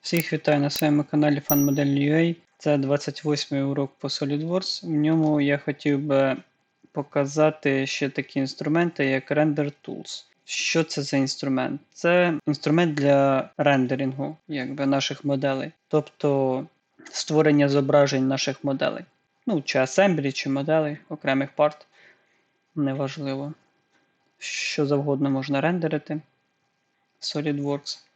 Всіх вітаю на своєму каналі FunModel.ua. Це 28-й урок по SolidWorks. В ньому я хотів би показати ще такі інструменти, як Render Tools. Що це за інструмент? Це інструмент для рендерингу якби, наших моделей, тобто створення зображень наших моделей. Ну, чи асемблі, чи моделей, окремих парт. Неважливо. Що завгодно можна рендерити. SolidWorks.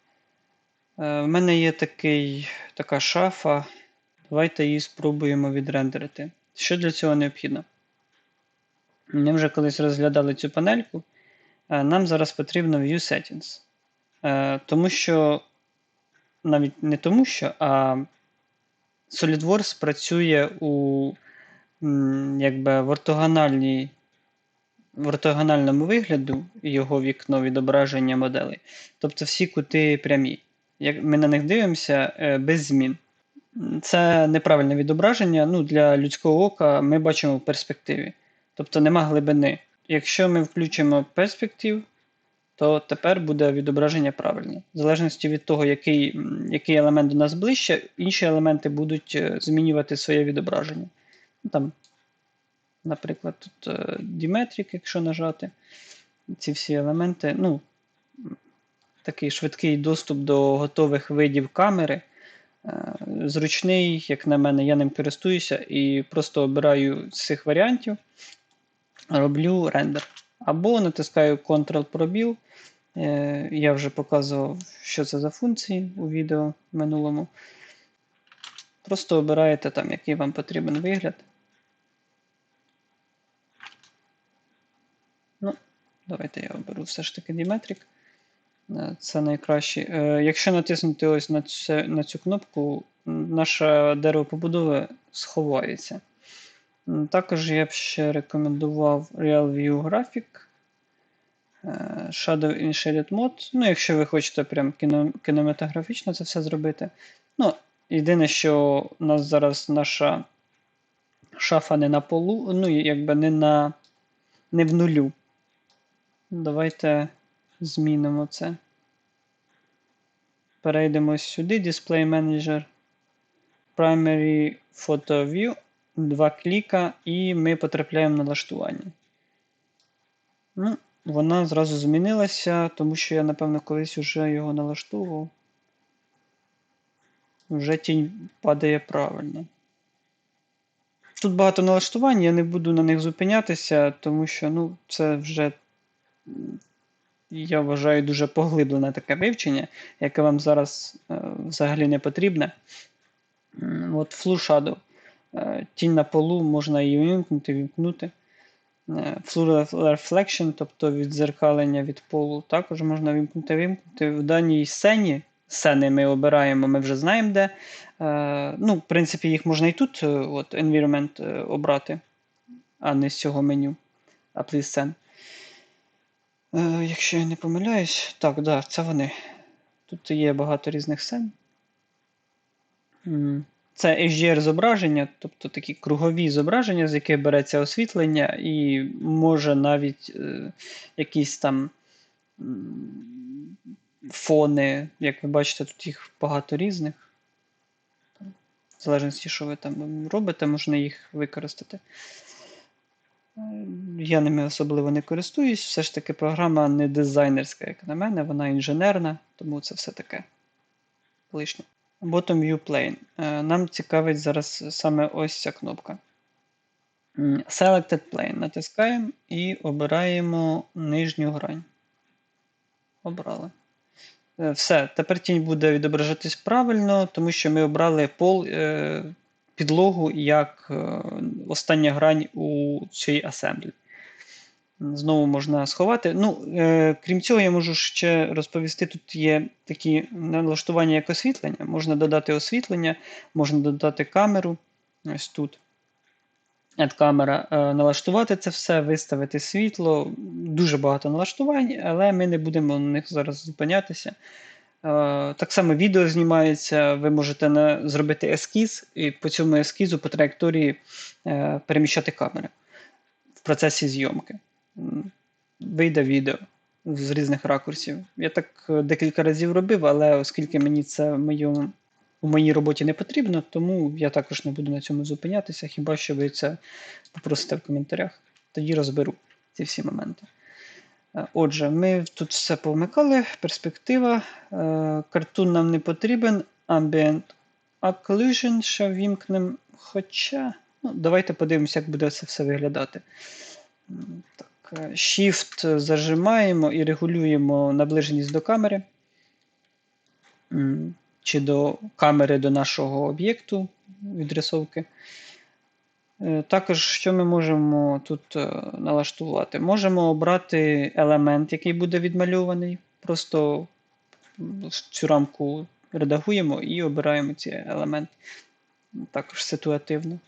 Е, В мене є такий, така шафа. Давайте її спробуємо відрендерити. Що для цього необхідно? Ми вже колись розглядали цю панельку. Е, Нам зараз потрібно View Settings. Е, Тому що, навіть не тому що, а SolidWorks працює у якби, в ортогональній, в ортогональному вигляду його вікно відображення моделей. Тобто всі кути прямі. Як ми на них дивимося е, без змін. Це неправильне відображення. Ну, Для людського ока ми бачимо в перспективі. Тобто нема глибини. Якщо ми включимо перспектив, то тепер буде відображення правильне. В залежності від того, який, який елемент до нас ближче, інші елементи будуть е, змінювати своє відображення. Ну, Там, наприклад, тут е, Dimetric, якщо нажати, ці всі елементи. ну, такий швидкий доступ до готових видів камери. Е, Зручний, як на мене, я ним користуюся і просто обираю з цих варіантів, роблю рендер. Або натискаю Ctrl-пробіл. Е, Я вже показував, що це за функції у відео минулому. Просто обираєте там, який вам потрібен вигляд. Ну, давайте я оберу все ж таки Dimetric. Е, Це найкраще. Е, Якщо натиснути ось на цю, на цю кнопку, наше дерево побудови сховається. Також я б ще рекомендував Real View Graphic, е, Shadow in Shaded Mode. Ну, якщо ви хочете прям кіно, кінематографічно це все зробити. Ну, єдине, що у нас зараз наша шафа не на полу, ну, якби не на не в нулю. Давайте змінимо це. Перейдемо сюди, Display Manager, Primary Photo View, два кліка, і ми потрапляємо на налаштування. Ну, вона зразу змінилася, тому що я, напевно, колись вже його налаштовував. Вже тінь падає правильно. Тут багато налаштувань, я не буду на них зупинятися, тому що ну, це вже я вважаю, дуже поглиблене таке вивчення, яке вам зараз е, взагалі не потрібне. От Flu Shadow. Е, Тінь на полу, можна її вимкнути, вімкнути. Е, Flu Reflection, тобто відзеркалення від полу, також можна вімкнути, вимкнути. В даній сцені, сцени ми обираємо, ми вже знаємо де. Е, Ну, В принципі, їх можна і тут е, от, environment е, обрати, а не з цього меню Apply Scene. Е, Якщо я не помиляюсь, так, да, це вони. Тут є багато різних сцен. Це HDR зображення, тобто такі кругові зображення, з яких береться освітлення, і може навіть е, якісь там фони, як ви бачите, тут їх багато різних. В залежності, що ви там робите, можна їх використати. Я ними особливо не користуюсь. Все ж таки програма не дизайнерська, як на мене, вона інженерна, тому це все таке лишнє. Bottom View Plane. Е, Нам цікавить зараз саме ось ця кнопка. Selected Plane. Натискаємо і обираємо нижню грань. Обрали. Е, Все, тепер тінь буде відображатись правильно, тому що ми обрали пол, е, підлогу як остання грань у цій асемблі. Знову можна сховати. Ну, е, Крім цього, я можу ще розповісти: тут є такі налаштування як освітлення. Можна додати освітлення, можна додати камеру. Ось тут. Камера, е, налаштувати це все, виставити світло. Дуже багато налаштувань, але ми не будемо на них зараз зупинятися. Е, Так само відео знімається, ви можете зробити ескіз, і по цьому ескізу по траєкторії е, переміщати камери в процесі зйомки. Вийде відео. з різних ракурсів. Я так е, декілька разів робив, але оскільки мені це в моєму, у моїй роботі не потрібно, тому я також не буду на цьому зупинятися, хіба що ви це попросите в коментарях. Тоді розберу ці всі моменти. Е, Отже, ми тут все повмикали, перспектива. Е, Картун нам не потрібен, Ambient Occlusion ще вімкнемо. Хоча, ну, давайте подивимося, як буде це все виглядати. Так, Shift зажимаємо і регулюємо наближеність до камери. Чи до камери до нашого об'єкту відрисовки. Е, Також, що ми можемо тут е, налаштувати? Можемо обрати елемент, який буде відмальований. Просто цю рамку редагуємо і обираємо цей елемент. Також ситуативно.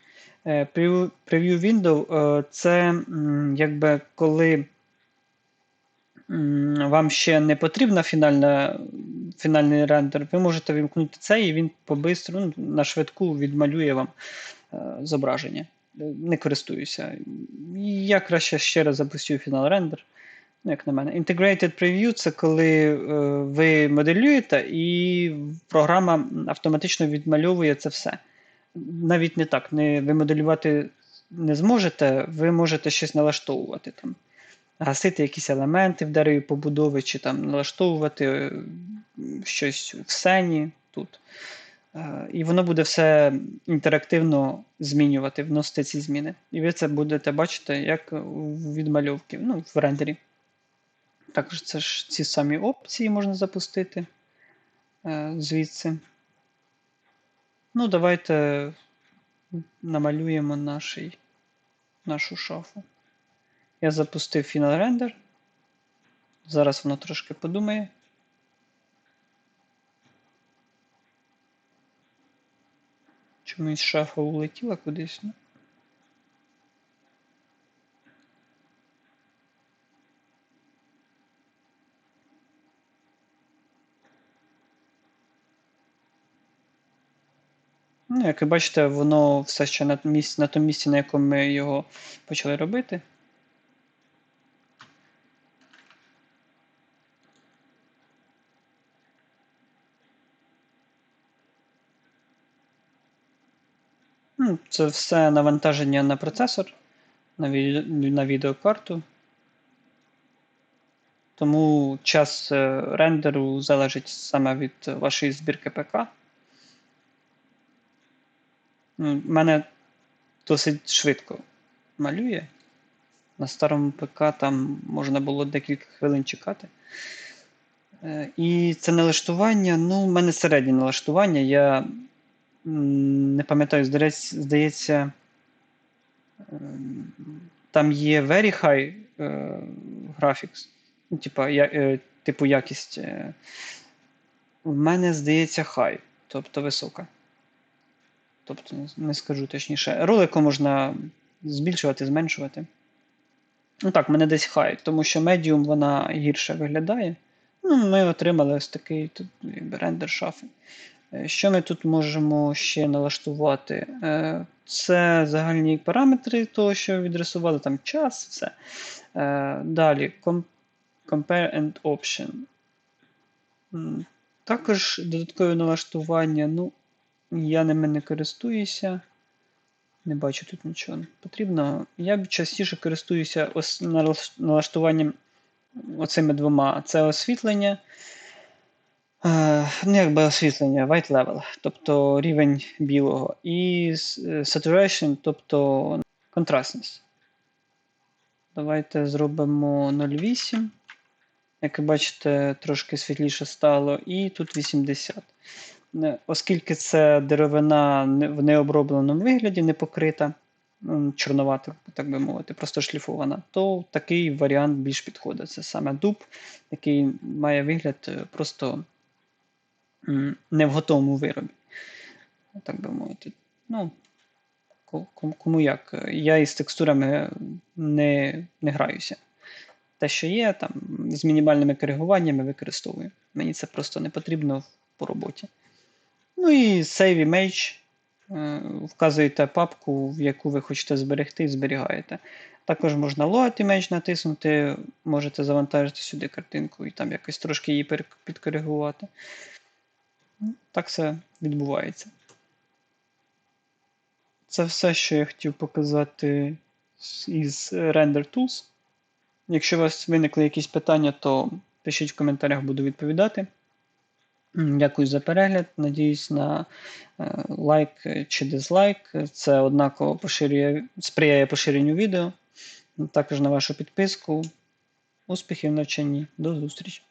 Е, Preview Preview Window е, це якби коли вам ще не потрібна фінальна, фінальний рендер, ви можете вимкнути це, і він побистру, ну, на швидку відмалює вам е, зображення. Е, Не користуюся. Я краще ще раз запустю фінал рендер. Ну, як на мене. Integrated Preview це коли е, ви моделюєте, і програма автоматично відмальовує це все. Навіть не так. Не, ви моделювати не зможете, ви можете щось налаштовувати там. Гасити якісь елементи в дереві побудови, чи там налаштовувати е, щось в сцені тут. Е, І воно буде все інтерактивно змінювати, вносити ці зміни. І ви це будете бачити як в відмальовці, ну, в рендері. Також це ж ці самі опції можна запустити е, звідси. Ну, давайте намалюємо наший, нашу шафу. Я запустив Final Render. Зараз воно трошки подумає. Чомусь шафа улетіла кудись. Ну. Ну, як ви бачите, воно все ще на, місці, на тому місці, на якому ми його почали робити. Ну, Це все навантаження на процесор, на, ві... на відеокарту. Тому час е, рендеру залежить саме від вашої збірки ПК. У мене досить швидко малює. На старому ПК там можна було декілька хвилин чекати. Е, І це налаштування, ну, в мене середнє налаштування. Я не пам'ятаю, здається, ем, там є Very High е, Graphics, ну, типа, я, е, типу якість. Е. В мене здається High, тобто висока. Тобто, не скажу точніше. Ролику можна збільшувати, зменшувати. Ну так, мене десь хай, тому що медіум вона гірше виглядає. Ну, Ми отримали ось такий тут рендер шафи. Е, Що ми тут можемо ще налаштувати? Е, Це загальні параметри того, що відрисували, там час, все. Е, Далі Compare and Option. Також додаткове налаштування. ну, я ними не користуюся. Не бачу тут нічого потрібного. Я частіше користуюся налаштуванням оцими двома. Це освітлення. Е, ну, якби освітлення, white level, тобто рівень білого. І saturation, тобто контрастність. Давайте зробимо 0,8. Як ви бачите, трошки світліше стало. І тут 80. Оскільки це деревина в необробленому вигляді, не покрита, чорновата, так би мовити, просто шліфована, то такий варіант більш підходить. Це саме дуб, який має вигляд просто не в готовому виробі. Так би мовити. Ну, Кому як. Я із текстурами не, не граюся. Те, що є, там з мінімальними коригуваннями використовую. Мені це просто не потрібно по роботі. Ну і Save Image. Вказуєте папку, в яку ви хочете зберегти, і зберігаєте. Також можна Load Image натиснути, можете завантажити сюди картинку і там якось трошки її підкоригувати. Ну, Так все відбувається. Це все, що я хотів показати із Render Tools. Якщо у вас виникли якісь питання, то пишіть в коментарях, буду відповідати. Дякую за перегляд. Надіюсь на е, лайк чи дизлайк. Це однаково поширює, сприяє поширенню відео. Також на вашу підписку. Успіхів в навчанні. До зустрічі!